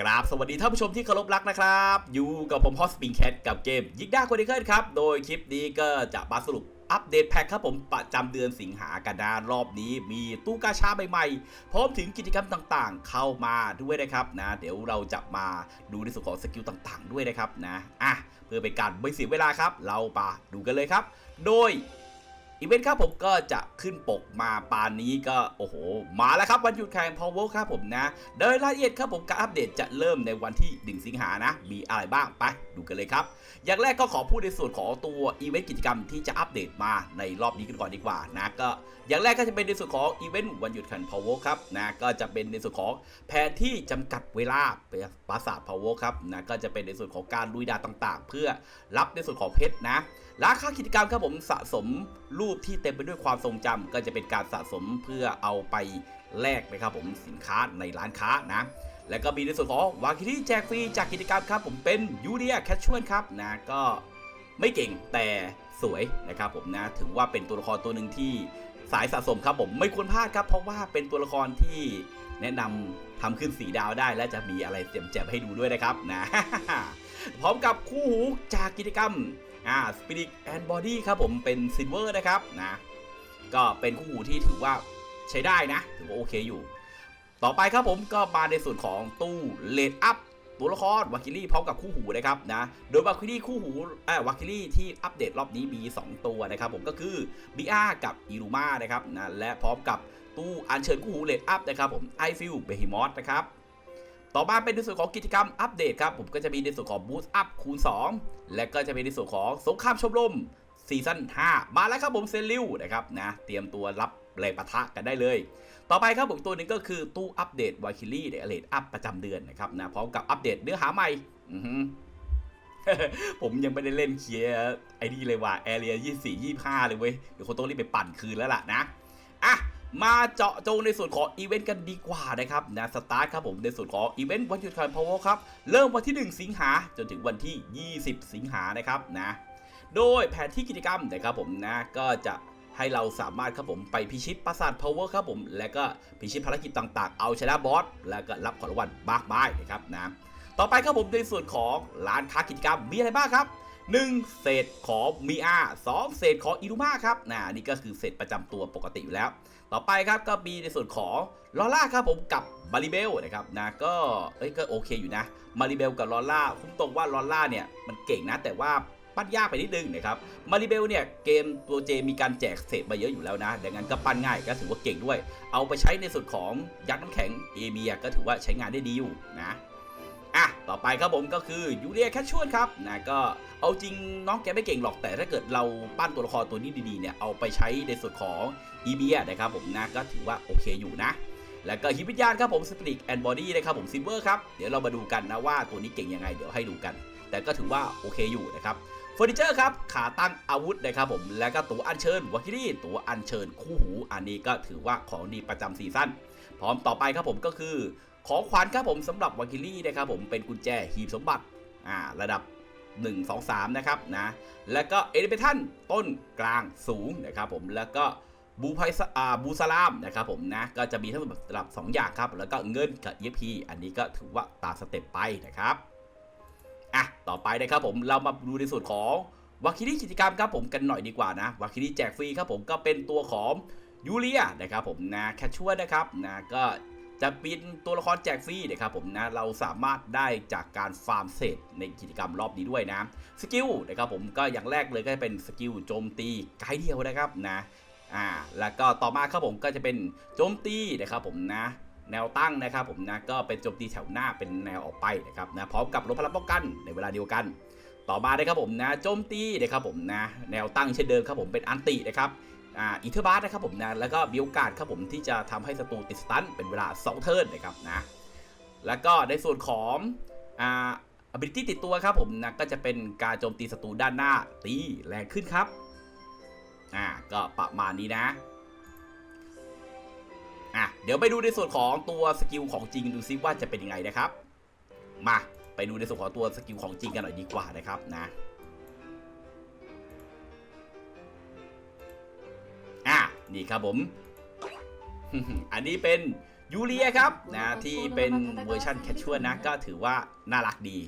กราบสวัสดีท่านผู้ชมที่เคารพรักนะครับ อยู่กับผมฮอสปิงแคทกับเกมยิกด้าคนเดีเคิลครับ โดยคลิปนี้ก็จะมาสรุปอัปเดตแพ็คครับผมประจำเดือนสิงหากันนะรอบนี้มีตู้กาชาใหม่ๆ พร้อมถึงกิจกรรมต่างๆ เข้ามาด้วยนะครับนะ เดี๋ยวเราจะมาดูในส่วนของสกิลต่างๆ ด้วยนะครับนะอะเพื่อเป็นการไม่เสียเวลาครับ เราไปดูกันเลยครับ โดย อีเวนต์ครับผมก็จะขึ้นปกมาปานนี้ก็โอ้โห มาแล้วครับวันหยุดแข่งพาวเวอร์ครับผมนะ โดยรายละเอียดครับผมการอัปเดตจะเริ่มในวันที่ 1 สิงหานะ มีอะไรบ้างไปดูกันเลยครับ อย่างแรกก็ขอพูดในส่วนของตัวอีเวนต์กิจกรรมที่จะอัปเดตมาในรอบนี้กันก่อนดีกว่านะก็อย่างแรกก็จะเป็นในส่วนของอีเวนต์วันหยุดแข่งพาวเวอร์ครับนะก็จะเป็นในส่วนของแผนที่จำกัดเวลาปราสาทพาวเวอร์ครับนะก็จะเป็นในส่วนของการลุยดาต่าง ๆ เพื่อรับในส่วนของเพชรนะ ราคากิจกรรมครับผมสะสมรูปที่เต็มไปด้วยความทรงจำก็จะเป็นการสะสมเพื่อเอาไปแลกนะครับผมสินค้าในร้านค้านะแล้วก็มีในส่วนของวาคิรี่แจกฟรีจากกิจกรรมครับ ผมเป็นยูเรียแคชชวลครับนะก็ไม่เก่งแต่สวยนะครับผมนะถือว่าเป็นตัวละครตัวหนึ่งที่สายสะสมครับผมไม่ควรพลาดครับ เพราะว่าเป็นตัวละครที่แนะนำทำขึ้นสีดาวได้ และจะมีอะไรเจ็บๆให้ดูด้วยนะครับนะพร้อมกับคู่หูจากกิจกรรม อ่า Spirit and Body ครับผมเป็นซิลเวอร์นะครับนะก็เป็นคู่หูที่ถือว่าใช้ได้นะถือว่าโอเคอยู่ ต่อไปครับผมก็มาในส่วนของตู้เลดอัพตัวละครวาคิลี่พร้อมกับคู่หูนะครับนะโดยวาคิลี่คู่หูเอ่อวาคิลี่ที่อัปเดตรอบนี้มี 2 ตัวนะครับผมก็คือ BR กับอิรูมานะครับนะและพร้อมกับตู้อัญเชิญคู่หูเลดอัพนะครับผมไอฟิลเบฮิมอสนะครับ ต่อมาเป็นในส่วนของกิจกรรมอัปเดตครับ ผมก็จะมีในส่วนของบูสต์อัพคูณ 2 และก็จะมีในส่วนของสงครามชมรมซีซั่น5มาแล้วครับผมเซนลิวนะครับนะเตรียมตัวรับแรงปะทะกันได้เลย ต่อไปครับผมตัวนึงก็คือตู้อัปเดตวาคิลี่เดเลตอัพประจำเดือนนะครับนะพร้อมกับอัปเดตเนื้อหาใหม่ผมยังไม่ได้เล่นเคลียร์ไอ้นี่เลยว่ะแอเรีย24 25เลยเว้ยเดี๋ยวคงต้องรีบไปปั่นคืนแล้วล่ะนะอะ มาเจาะจงในส่วนของอีเวนต์กันดีกว่านะครับนะสตาร์ทครับผมในส่วนของอีเวนต์วันหยุดการพาวเวอร์ครับ เริ่มวันที่ 1 สิงหาจนถึงวันที่ 20 สิงหานะครับนะโดยแผนที่กิจกรรมนะครับผมนะก็จะให้เราสามารถครับผมไปพิชิตปราสาทพาวเวอร์ครับผม และก็พิชิตภารกิจต่างๆ เอาชนะบอส แล้วก็รับของรางวัลมากมายนะครับนะต่อไปครับผมในส่วนของร้านค้ากิจกรรมมีอะไรบ้างครับ 1 เศษของมีอาสองเศษของอิรุมาครับนะนี่ก็คือเศษประจำตัวปกติอยู่แล้ว ต่อไปครับก็มีในส่วนของลอล่าครับผมกับมาริเบลนะครับนะก็เอ้ยก็โอเคอยู่นะมาริเบลกับลอล่าคุ้มตรงว่าลอล่าเนี่ยมันเก่งนะแต่ว่าปั้นยากไปนิดนึงนะครับมาริเบลเนี่ยเกมตัวเจมีการแจกเศษมาเยอะอยู่แล้วนะดังนั้นก็ปั้นง่ายก็ถือว่าเก่งด้วย เอาไปใช้ในส่วนของยักษ์น้ำแข็งเอเบียก็ถือว่าใช้งานได้ดีอยู่นะ อะต่อไปครับผมก็คือยูเรียแคชชวลครับนะก็เอาจริงน้องแกไม่เก่งหรอกแต่ถ้าเกิดเราปั้นตัวละครตัวนี้ดีๆเนี่ยเอาไปใช้ในส่วนของอีเบียนะครับผมนะก็ถือว่าโอเคอยู่นะ แล้วก็ฮิวิญญาณครับผมสปริกแอนด์บอดี้นะครับผมซิลเวอร์ครับเดี๋ยวเรามาดูกันนะว่าตัวนี้เก่งยังไงเดี๋ยวให้ดูกัน แต่ก็ถือว่าโอเคอยู่นะครับเฟอร์นิเจอร์ครับขาตั้งอาวุธนะครับผมแล้วก็ตัวอัญเชิญวาคิรี่ตัวอัญเชิญคู่หู อันนี้ก็ถือว่าของดีประจำซีซั่นพร้อมต่อไปครับผมก็คือ ของขวัญครับผมสำหรับวากิลี่นะครับผมเป็นกุญแจหีบสมบัติอ่าระดับ 1 2 3 นะครับนะแล้วก็เอลิเบทันต้นกลางสูงนะครับผมแล้วก็บูไพซอ่าบูซาลามนะครับผมนะก็จะมีทั้งหมดระดับ 2 อย่างครับ แล้วก็เงินกับเยพีอันนี้ก็ถือว่าตามสเต็ปไปนะครับอะต่อไปนะครับผมเรามาดูในส่วนของวาคิลี่กิจกรรมครับผมกันหน่อยดีกว่านะวาคิลี่แจกฟรีครับผมก็เป็นตัวของยูเลียนะครับผมนะแคชชัวนะครับนะก็ จะเป็นตัวละครแจกฟรีนะครับผมนะเราสามารถได้จากการฟาร์มเศษในกิจกรรมรอบนี้ด้วยนะสกิลนะครับผมก็อย่างแรกเลยก็จะเป็นสกิลโจมตีไกด์เดียวนะครับนะอ่าแล้วก็ต่อมาครับผมก็จะเป็นโจมตีนะครับผมนะแนวตั้งนะครับผมนะก็เป็นโจมตีแถวหน้าเป็นแนวออกไปนะครับนะพร้อมกับลดพลังป้องกันในเวลาเดียวกัน ต่อมานะครับผมนะโจมตีนะครับผมนะแนวตั้งเช่นเดิมครับผมเป็นอันตินะครับ อีเทอร์บาร์นะครับผมนะแล้วก็มีโอกาสครับผมที่จะทำให้ศัตรูติดสตันเป็นเวลา2เทิร์นนะครับนะแล้วก็ในส่วนของอ่า ability ติดตัวครับผมนะก็จะเป็นการโจมตีศัตรูด้านหน้าตีแรงขึ้นครับอ่าก็ประมาณนี้นะอะเดี๋ยวไปดูในส่วนของตัวสกิลของจริงดูซิว่าจะเป็นยังไงนะครับ มาไปดูในส่วนของตัวสกิลของจริงกันหน่อยดีกว่านะครับนะ นี่ครับผม อันนี้เป็นยูเลียครับนะที่เป็นเวอร์ชันแคชชวลนะก็ถือว่าน่ารักดี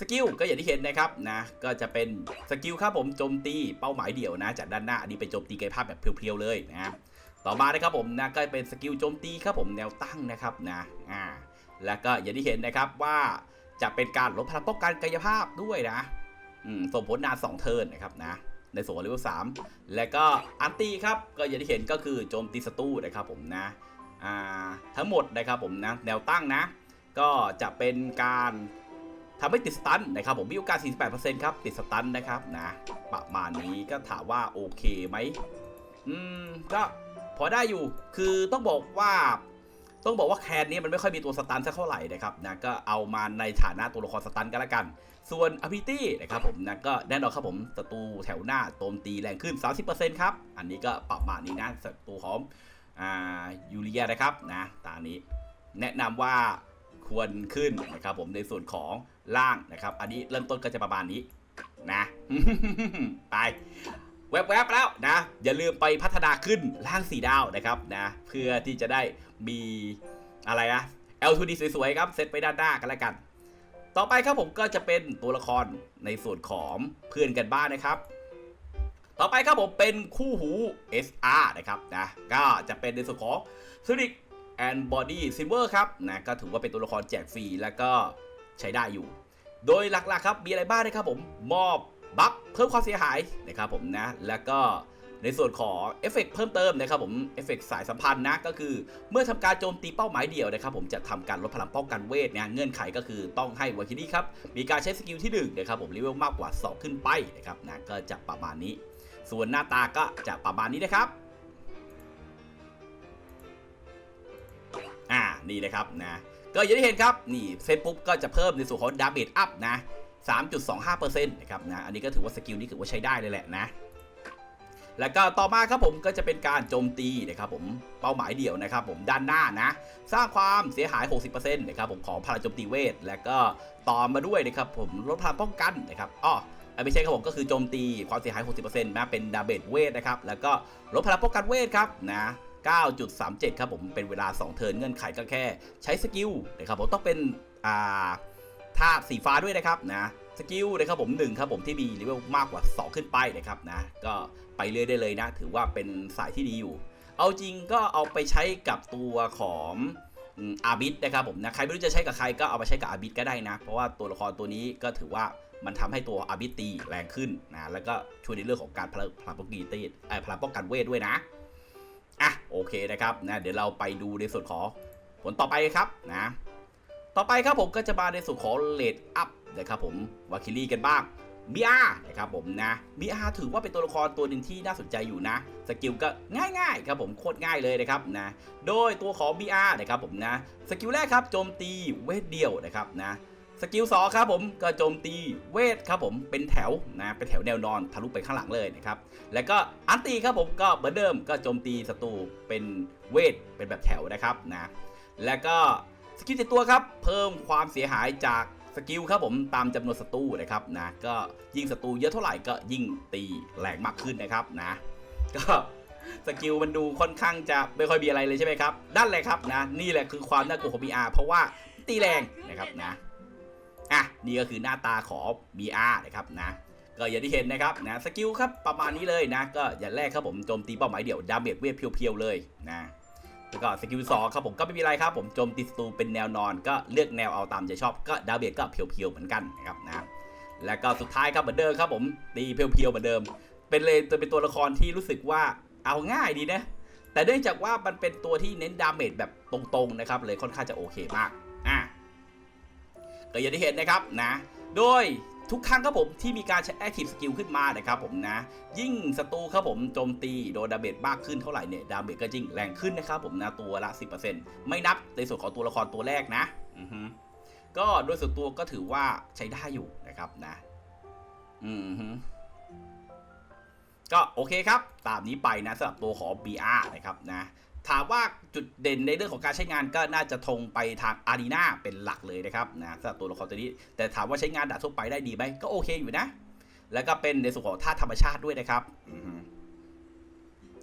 สกิลก็อย่างที่เห็นนะครับนะก็จะเป็นสกิลครับผมโจมตีเป้าหมายเดี่ยวนะจากด้านหน้าอันนี้เป็นโจมตีกายภาพแบบเพียวๆเลยนะต่อมานะครับผมนะก็เป็นสกิลโจมตีครับผมแนวตั้งนะครับนะอ่าแล้วก็อย่างที่เห็นนะครับว่าจะเป็นการลดพลังป้องกันกายภาพด้วยนะอืมส่งผลนาน2เทิร์นนะครับนะ ในส่วนเลเวล3และก็อันตีครับก็อย่างที่เห็นก็คือโจมตีศัตรูนะครับผมนะอ่าทั้งหมดนะครับผมนะแนวตั้งนะ ก็จะเป็นการทำให้ติดสตันนะครับผมมีโอกาส 48%ครับติดสตันนะครับนะประมาณนี้ก็ถามว่าโอเคไหมอืมก็พอได้อยู่คือต้องบอกว่า ต้องบอกว่าแคนนี้มันไม่ค่อยมีตัวสตันสักเท่าไหร่นะครับนะก็เอามาในฐานะตัวละครสตันกันละกัน ส่วนอ b ิตี้นะครับผมนะก็แน่นอนครับผมศัตรูแถวหน้าโจมตีแรงขึ้น 30%ครับ อันนี้ก็ประมาณนี้นะศัตรูของอ่ายูเรียนะครับนะตานี้แนะนำว่าควรขึ้นนะครับผมในส่วนของล่างนะครับ อันนี้เริ่มต้นก็จะประมาณนี้นะ ไป แวบๆแล้วนะ อย่าลืมไปพัฒนาขึ้นล่างสีดาวนะครับนะเพื่อที่จะได้มีอะไรนะ L2D สวยๆครับเซตไปด้านหน้ากันแล้วกัน ต่อไปครับผมก็จะเป็นตัวละครในส่วนของเพื่อนกันบ้านนะครับ ต่อไปครับผมเป็นคู่หู SR นะครับนะก็จะเป็นในส่วนของ Sonic and Body Silver ครับนะก็ถือว่าเป็นตัวละครแจกฟรีแล้วก็ใช้ได้อยู่ โดยหลักๆครับมีอะไรบ้างนะครับผมมอบ บัฟเพิ่มความเสียหายนะครับผมนะ แล้วก็ในส่วนของเอฟเฟกต์เพิ่มเติมนะครับผมเอฟเฟกต์สายสัมพันธ์นะก็คือ เมื่อทำการโจมตีเป้าหมายเดี่ยวนะครับผมจะทำการลดพลังป้องกันเวทนะเงื่อนไขก็คือต้องให้วาคินี่ครับ มีการใช้สกิลที่1นะครับผมเลเวลมากกว่า 2 ขึ้นไปนะครับนะก็จะประมาณนี้ ส่วนหน้าตาก็จะประมาณนี้นะครับอ่านี่นะครับนะก็อย่างที่เห็นครับนี่เซตปุ๊บก็จะเพิ่มในส่วนของดาเมจอัพนะ 3.25%นะครับนะอันนี้ก็ถือว่าสกิลนี้ถือว่าใช้ได้เลยแหละนะ แล้วก็ต่อมาครับผมก็จะเป็นการโจมตีนะครับผมเป้าหมายเดี่ยวนะครับผมด้านหน้านะ สร้างความเสียหาย 60%นะครับผมของพลังโจมตีเวท แล้วก็ต่อมาด้วยนะครับผมลดพลังป้องกันนะครับอ้อไม่ใช่ครับผมก็คือโจมตีความเสียหาย 60%นะเป็นดาเมจเวทนะครับแล้วก็ลดพลังป้องกันเวทครับนะ9.37 ครับผมเป็นเวลา 2 เทิร์นเงื่อนไขก็แค่ ใช้สกิลนะครับผมต้องเป็นอ่า ธาตุสีฟ้าด้วยนะครับนะสกิลนะครับผม1ครับผมที่มีเลเวลมากกว่า 2 ขึ้นไปนะครับนะก็ไปเรื่อยได้เลยนะ ถือว่าเป็นสายที่ดีอยู่ เอาจริงก็เอาไปใช้กับตัวของอาบิดนะครับผมนะใครไม่รู้จะใช้กับใครก็เอาไปใช้กับอาบิดก็ได้นะ เพราะว่าตัวละครตัวนี้ก็ถือว่ามันทำให้ตัวอาบิดตีแรงขึ้นนะแล้วก็ช่วยในเรื่องของการพลังพลังป้องกันตีเอ่อพลังป้องกันเวทด้วยนะอะโอเคนะครับนะเดี๋ยวเราไปดูในส่วนของผลต่อไปครับนะ ต่อไปครับผมก็จะมาในส่วนของเลดอัพนะครับผมวาคิลี่กันบ้างบีอาร์นะครับผมนะบีอาร์ถือว่าเป็นตัวละครตัวหนึ่งที่น่าสนใจอยู่นะ สกิลก็ง่ายๆครับผมโคตรง่ายเลยนะครับนะ โดยตัวของ BR นะครับผมนะ สกิลแรกครับโจมตีเวทเดียวนะครับนะสกิลสองครับผมก็โจมตีเวทครับผมเป็นแถวนะเป็นแถวแนวนอนทะลุไปข้างหลังเลยนะครับแล้วก็อันตีครับผมก็เหมือนเดิมก็โจมตีศัตรูเป็นเวทเป็นแบบแถวนะครับนะแล้วก็ สกิลติดตัวครับ เพิ่มความเสียหายจากสกิลครับผมตามจำนวนศัตรูนะครับนะก็ยิ่งศัตรูเยอะเท่าไหร่ก็ยิ่งตีแรงมากขึ้นนะครับนะก็สกิลมันดูค่อนข้างจะไม่ค่อยมีอะไรเลยใช่ไหมครับนั่นแหละครับนะนี่แหละคือความน่ากลัวของ BR เพราะว่าตีแรงนะครับนะอะนี่ก็คือหน้าตาของ BR นะครับนะก็อย่างที่เห็นนะครับนะสกิลครับประมาณนี้เลยนะก็อย่างแรกครับผมโจมตีเป้าหมายเดี่ยวดาเมจเวทเพียวๆเลยนะ แล้วก็สกิลสองครับผมก็ไม่มีอะไรครับผมโจมตีศัตรูเป็นแนวนอนก็เลือกแนวเอาตามใจชอบก็ดาเมจก็เพียวๆเหมือนกันนะครับนะแล้วก็สุดท้ายครับเหมือนเดิมครับผมตีเพียวๆเหมือนเดิม เป็นเลยตัวเป็นตัวละครที่รู้สึกว่าเอาง่ายดีนะแต่เนื่องจากว่ามันเป็นตัวที่เน้นดาเมจแบบตรงๆนะครับเลยค่อนข้างจะโอเคมากอะก็อย่างที่เห็นนะครับนะ โดย ทุกครั้งครับผมที่มีการใช้ Active Skill ขึ้นมานะครับผมนะ ยิ่งศัตรูครับผมโจมตีโดนดาเมจมากขึ้นเท่าไหร่เนี่ยดาเมจก็ยิ่งแรงขึ้นนะครับผมนะตัวละ 10%ไม่นับในส่วนของตัวละครตัวแรกนะอือฮึก็โดยส่วนตัวก็ถือว่าใช้ได้อยู่นะครับนะ อือฮึก็โอเคครับ ตามนี้ไปนะสำหรับตัวของ BR นะครับนะ ถามว่าจุดเด่นในเรื่องของการใช้งานก็น่าจะทงไปทางอารีนาเป็นหลักเลยนะครับนะสำหรับตัวละครตัวนี้ แต่ถามว่าใช้งานด่าทั่วไปได้ดีไหมก็โอเคอยู่นะ แล้วก็เป็นในส่วนของธาตุธรรมชาติด้วยนะครับ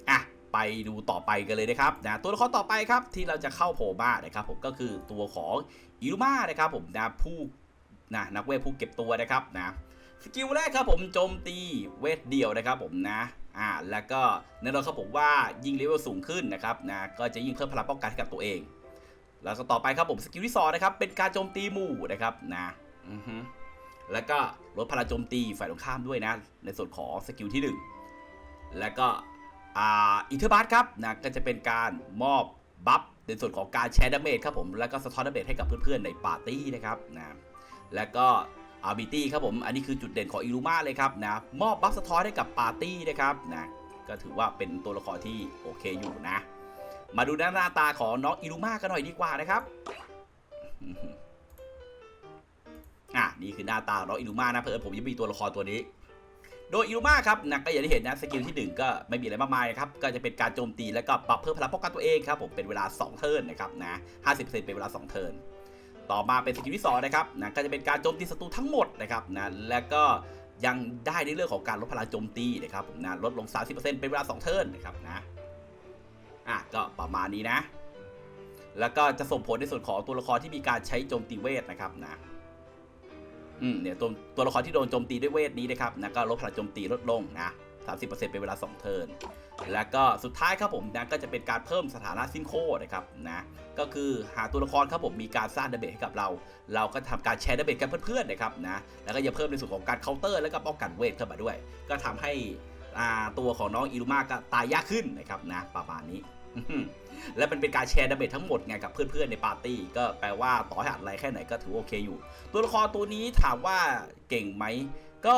อะไปดูต่อไปกันเลยนะครับนะตัวละครต่อไปครับที่เราจะเข้าโผล่มานะครับ ผมก็คือตัวของอิรุมานะครับ ผมนะผู้นะนักเวทผู้เก็บตัวนะครับนะสกิลแรกครับผมโจมตีเวทเดียวนะครับ ผมนะ อ่าแล้วก็แน่นอนครับผมว่ายิ่งเลเวลสูงขึ้นนะครับนะก็จะยิ่งเพิ่มพลังป้องกันให้กับตัวเอง แล้วก็ต่อไปครับผมสกิลที่สองนะครับเป็นการโจมตีหมู่นะครับนะอือฮึแล้วก็ลดพลังโจมตีฝ่ายตรงข้ามด้วยนะ ในส่วนของสกิลที่หนึ่งแล้วก็อ่าอินเทอร์บัสครับนะก็จะเป็นการมอบบัฟในส่วนของการแชร์ดาเมจครับผมแล้วก็สะท้อนดาเมจให้กับเพื่อนๆในปาร์ตี้นะครับนะแล้วก็ อาร์บิตี้ครับผม อันนี้คือจุดเด่นของอิลูมาเลยครับนะ มอบบัฟสะท้อนให้กับปาร์ตี้นะครับนะ ก็ถือว่าเป็นตัวละครที่โอเคอยู่นะ มาดูหน้าตาของน้องอิลูมากันหน่อยดีกว่านะครับอะนี่คือหน้าตาของน้องอิลูมานะเพื่อนผมยังมีตัวละครตัวนี้ โดยอิลูมาครับนะก็อย่างที่เห็นนะสกิลที่หนึ่งก็ไม่มีอะไรมากมายครับ ก็จะเป็นการโจมตีแล้วก็ปรับเพิ่มพลังป้องกันตัวเองครับผมเป็นเวลา 2 เทิร์นนะครับนะ50%เป็นเวลา 2 เทิร์น ต่อมาเป็นสกิลที่2นะครับนะก็จะเป็นการโจมตีศัตรูทั้งหมดนะครับนะแล้วก็ยังได้ในเรื่องของการลดพลังโจมตีนะครับนะลดลง 30%เป็นเวลา 2 เทิร์นนะครับนะอะก็ประมาณนี้นะ แล้วก็จะส่งผลในส่วนของตัวละครที่มีการใช้โจมตีเวทนะครับนะอืมเนี่ยตัวตัวละครที่โดนโจมตีด้วยเวทนี้นะครับนะก็ลดพลังโจมตีลดลงนะ 30%เป็นเวลา 2 เทิร์น แล้วก็สุดท้ายครับผมนะก็จะเป็นการเพิ่มสถานะซินโคนะครับนะก็คือหาตัวละครครับผมมีการสร้างดาเมจให้กับเรา เราก็ทำการแชร์ดาเมจกันเพื่อนๆนะครับนะแล้วก็จะเพิ่มในส่วนของการเคาน์เตอร์แล้วก็ป้องกันเวทเข้ามาด้วย ก็ทำให้ตัวของน้องอิรุมาก็ตายยากขึ้นนะครับนะประมาณนี้และมันเป็นการแชร์ดาเมจทั้งหมดไงกับเพื่อนๆในปาร์ตี้ก็แปลว่าต่อให้อัดอะไรแค่ไหนก็ถือโอเคอยู่ ตัวละครตัวนี้ถามว่าเก่งไหมก็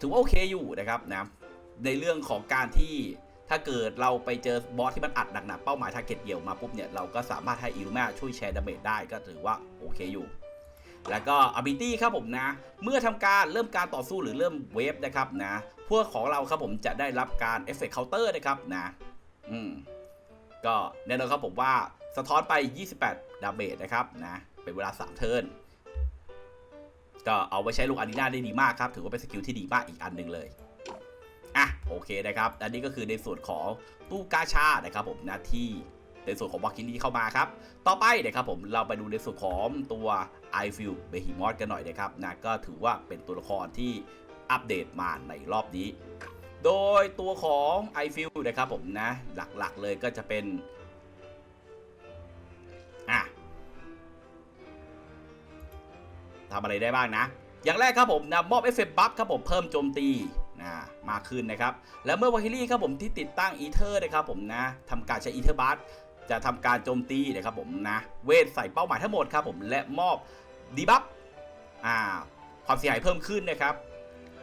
ถือว่าโอเคอยู่นะครับนะ ในเรื่องของการที่ถ้าเกิดเราไปเจอบอสที่มันอัดหนักๆเป้าหมายทาร์เก็ตเดี่ยวมาปุ๊บเนี่ยเราก็สามารถให้อิรุมาช่วยแชร์ดาเมจได้ก็ถือว่าโอเคอยู่ แล้วก็ ability ครับผมนะ เมื่อทำการเริ่มการต่อสู้หรือเริ่มเวฟนะครับนะพวกของเราครับผมจะได้รับการเอฟเฟกต์เคาน์เตอร์นะครับนะอืมก็แน่นอนครับผมว่าสะท้อนไป 28 ดาเมจนะครับนะเป็นเวลา 3 เทิร์นก็เอาไว้ใช้ลงอารีนาได้ดีมากครับ ถือว่าเป็นสกิลที่ดีมากอีกอันหนึ่งเลย โอเคนะครับอันนี้ก็คือในส่วนของตู้กาชานะครับผมหนะที่ในส่วนของวากิลีเข้ามาครับ ต่อไปนะครับผมเราไปดูในส่วนของตัวไอฟิลเบฮิมอสกันหน่อยนะครับนะก็ถือว่าเป็นตัวละครที่อัปเดตมาในรอบนี้ โดยตัวของ i f i e l นะครับผมนะหลักๆเลยก็จะเป็นอะทำอะไรได้บ้างนะ อย่างแรกครับผมนะมอบเอฟเฟกต์บัฟครับผมเพิ่มโจมตี มากขึ้นนะครับ แล้วเมื่อวาคิลี่ครับผมที่ติดตั้งอีเทอร์นะครับผมนะทำการใช้อีเทอร์บัฟจะทำการโจมตีนะครับผมนะ เวทใส่เป้าหมายทั้งหมดครับผมและมอบดีบัฟอ่าความเสียหายเพิ่มขึ้นนะครับ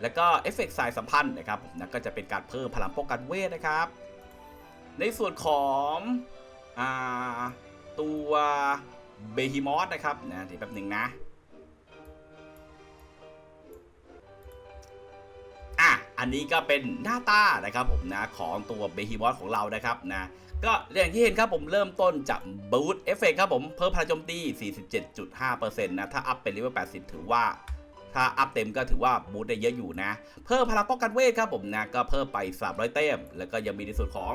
แล้วก็เอฟเฟกต์สายสัมพันธ์นะครับนะก็จะเป็นการเพิ่มพลังป้องกันเวทนะครับ ในส่วนของอาตัวเบฮิมอสนะครับนะเดี๋ยวแป๊บหนึ่งนะ อันนี้ก็เป็นหน้าตานะครับผมนะของตัวเบฮิมอสของเรานะครับนะก็อย่างที่เห็นครับผมเริ่มต้นจากบูทเอฟเฟกครับผมเพิ่มพลังโจมตี 47.5%นะถ้าอัพเป็นเลเวล80 ถือว่า ถ้าอัพเต็มก็ถือว่าบูทได้เยอะอยู่นะ เพิ่มพลังป้องกันเวทครับผมนะก็เพิ่มไป 300 เต็ม แล้วก็ยังมีในส่วนของ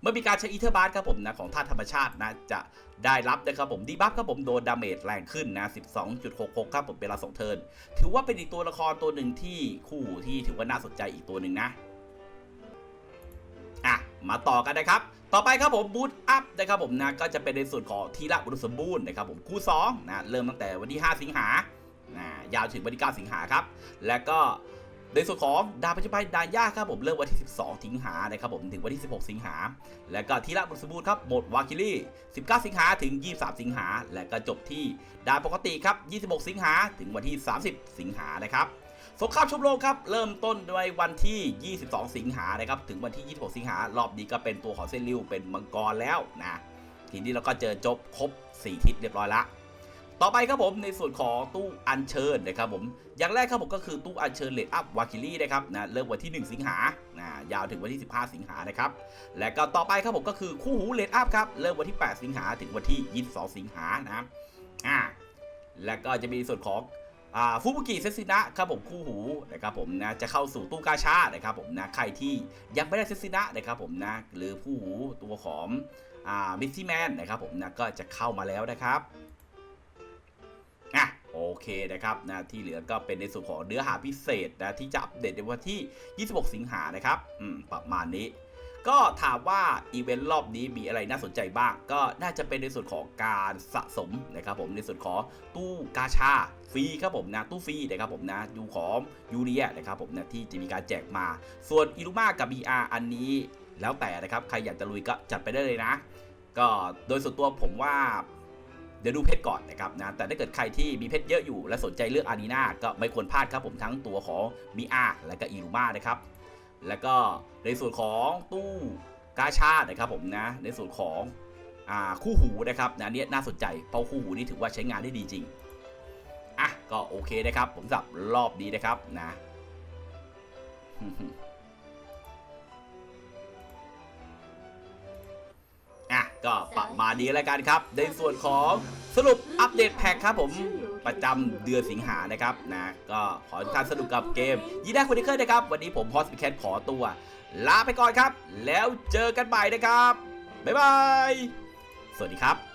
เมื่อมีการใช้อีเทอร์บาร์ครับผมนะของธาตุธรรมชาตินะจะได้รับนะครับผมดีบัฟครับผมโดนดาเมจแรงขึ้นนะ 12.66 ครับผมเวลา2เทิร์นถือว่าเป็นอีกตัวละครตัวหนึ่งที่คู่ที่ถือว่าน่าสนใจอีกตัวหนึ่งนะอะมาต่อกันนะครับต่อไปครับผมบูทอัพนะครับผมนะก็จะเป็นในส่วนของทีละบุรุษสมบูรณ์นะครับผมคู่2นะเริ่มตั้งแต่วันที่ 5 สิงหานะยาวถึงวันที่ 9 สิงหาครับ แล้วก็ ในส่วนของดาวปัจจุบันดาย่าครับผมเริ่มวันที่ 12 สิงหานะครับผมถึงวันที่ 16 สิงหา แล้วก็ทีละบุษสมบูรครับหมดวาคิลี่ 19 สิงหาถึง 23 สิงหา และก็จบที่ดาวปกติครับ 26 สิงหาถึงวันที่ 30 สิงหานะครับสงครามชมรมครับเริ่มต้นในวันที่ 22 สิงหานะครับถึงวันที่ 26 สิงหารอบนี้ก็เป็นตัวของเซนริวเป็นมังกรแล้วนะทีนี้เราก็เจอจบครบ 4 ทิศเรียบร้อยละ ต่อไปครับผมในส่วนของตู้อัญเชิญนะครับผมอย่างแรกครับผมก็คือตู้อัญเชิญเลดอัพวาคิลี่นะครับนะเริ่มวันที่ 1 สิงหานะยาวถึงวันที่ 15 สิงหานะครับและก็ต่อไปครับผมก็คือคู่หูเลดอัพครับเริ่มวันที่ 8 สิงหาถึงวันที่ 22 สิงหานะอ่าแล้วก็จะมีส่วนของฟูบุกิเซซินะครับผมคู่หูนะครับผมนะจะเข้าสู่ตู้กาชานะครับผมนะใครที่ยังไม่ได้เซซินะนะครับผมนะหรือคู่หูตัวของมิสซี่แมนนะครับผมนะก็จะเข้ามาแล้วนะครับ โอเคนะครับนะที่เหลือก็เป็นในส่วนของเนื้อหาพิเศษนะที่จะอัปเดตในวันที่ 26 สิงหานะครับอืมประมาณนี้ ก็ถามว่าอีเวนต์รอบนี้มีอะไรน่าสนใจบ้าง ก็น่าจะเป็นในส่วนของการสะสมนะครับผมในส่วนของตู้กาชาฟรีครับผมนะตู้ฟรีนะครับผมนะดูของยูเรียนะครับผมนะที่จะมีการแจกมา ส่วนอิลูมากับ BR อันนี้แล้วแต่นะครับใครอยากจะลุยก็จัดไปได้เลยนะ ก็โดยส่วนตัวผมว่า เดี๋ยวดูเพชรก่อนนะครับนะแต่ถ้าเกิดใครที่มีเพชรเยอะอยู่และสนใจเลือกอารีนาก็ไม่ควรพลาดครับผมทั้งตัวของมีอาและก็อิลูมานะครับแล้วก็ในส่วนของตู้กาชาดนะครับผมนะในส่วนของอคู่หูนะครับนะเนี้ยน่าสนใจเพราะคู่หูนี่ถือว่าใช้งานได้ดีจริงอะก็โอเคนะครับ ผมสับรอบนี้นะครับนะอะก็ประ มาดีแล้วกันครับ ในส่วนของสรุปอัปเดตแพ็คครับผมประจำเดือนสิงหานะครับนะก็ขอทุกท่านสนุกกับเกมยีด้าคนที่เคยนะครับ วันนี้ผมพอสปิแคทขอตัว ลาไปก่อนครับ แล้วเจอกันใหม่นะครับ บ๊ายบาย สวัสดีครับ